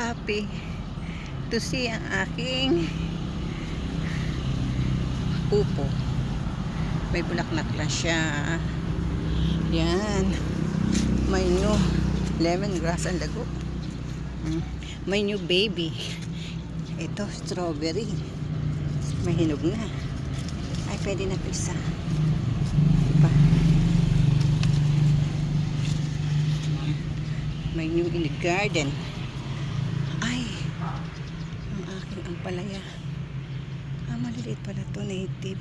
happy to see ang aking pupo. May bulaklak lang siya. Yan. May new lemongrass ang lago. Mm. May new baby. Ito, strawberry. May hinog na. Ay, pwede na ito isa. Pa. May new in the garden. Ay, ang ampalaya. Ah, maliliit pala to native.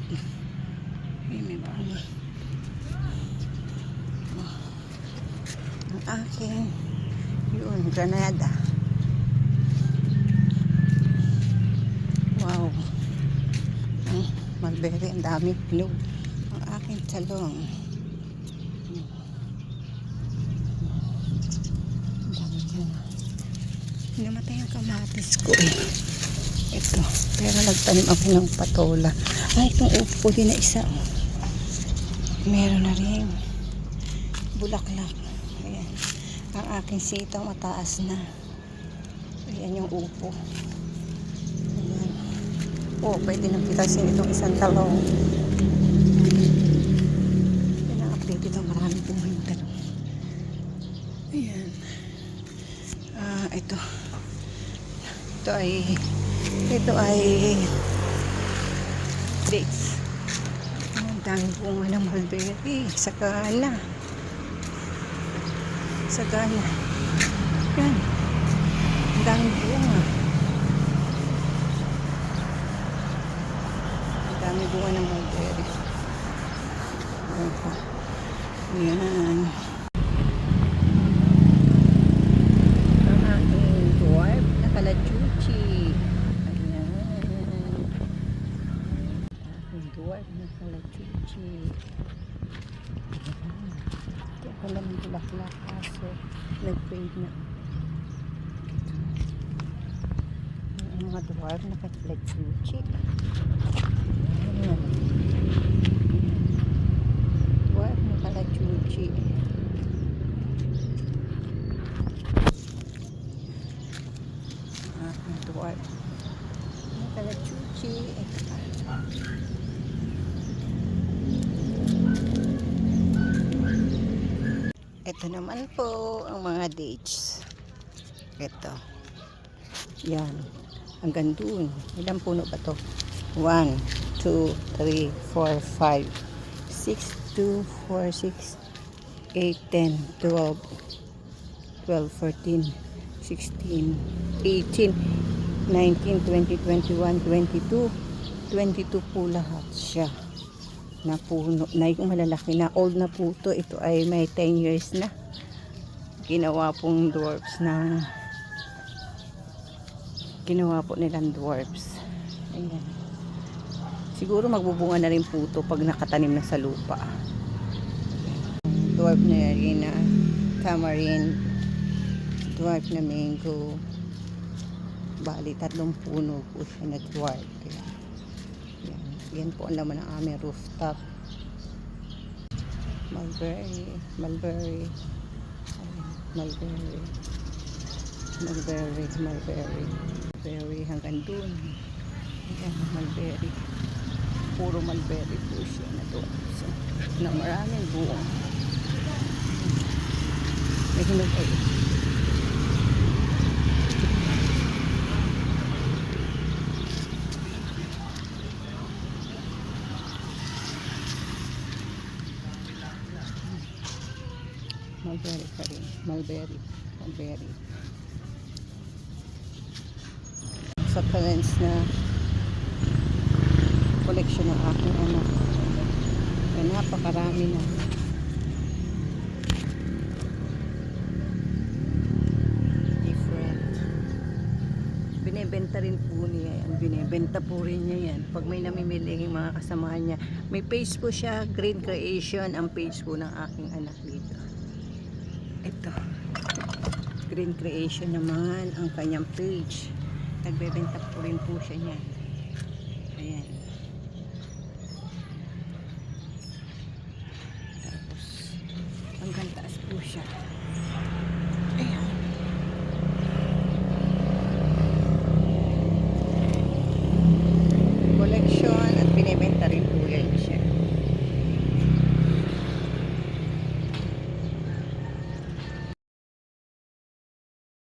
Ay, may bunga. Oh. Ang aking, yun, granada. Wow. Ang mulberry, ang dami blue. Ang aking talong. Ang dami bunga. Namatay ang kamatis ko eh. Ito. Pero nagtanim ako ng patola. Ay, itong upo din na isa. oh. Meron na rin. Bulaklak. Ayan. Ang aking sitaw mataas na. Ayan yung upo. Ayan. Oh, pwede nang pitasin itong isang talong. Yan ang update ito. Marami pong yung talong. Ayan. Ah, ito. Ito ay ito ay dates. Ang dami bunga ng mulberry. Sagana. Sagana. Yan. Ang dami bunga. Ang dami bunga ng mulberry. Ayan pa. Yan. Ang aking dwarf na kalachuchi. Ayan. Aking dwarf na kalachuchi. Ayan. Ito ko lang bulaklak kaso nag-fade na. Ang mga dwarf na kalachuchi. Ayan. Dwarf na kalachuchi. aking dwarf. Ang kalachuchi. Ito. Ito naman po ang mga dates. Ito. Yan. Hanggang dun. Ilang puno ba to? 1, 2, 3, 4, 5, 6, 2, 4, 6, 8, 10, 12, 12, 14, 16, 18, 19, 20, 21, 22, 22 po lahat siya na puno na yung malalaki na old na po to. Ito ay may 10 years na. Ginawa pong dwarfs na ginawa po nilang dwarfs. Ayan. Siguro magbubunga na rin po to pag nakatanim na sa lupa. Dwarf na rin na tamarind. Dwarf na mango. Bali tatlong puno po siya na dwarf. Kaya, yan. po ang laman ng aming rooftop. Mulberry mulberry. Ayan, mulberry. Mulberry mulberry. Mulberry hanggang dun. Yan mulberry. Puro mulberry po siya na doon so, na maraming buong. May hinog ay Mulberry pa rin. Mulberry. Mulberry. Sa plants na collection ng aking anak. Ay napakarami na. Different. Binebenta rin po niya yan. Binebenta po rin niya yan. Pag may namimili yung mga kasamahan niya. May page po siya, Green Creation, ang page po ng aking anak dito. Ito. Green Creation naman ang kanyang page. Nagbebenta po rin po siya niyan. Ayan.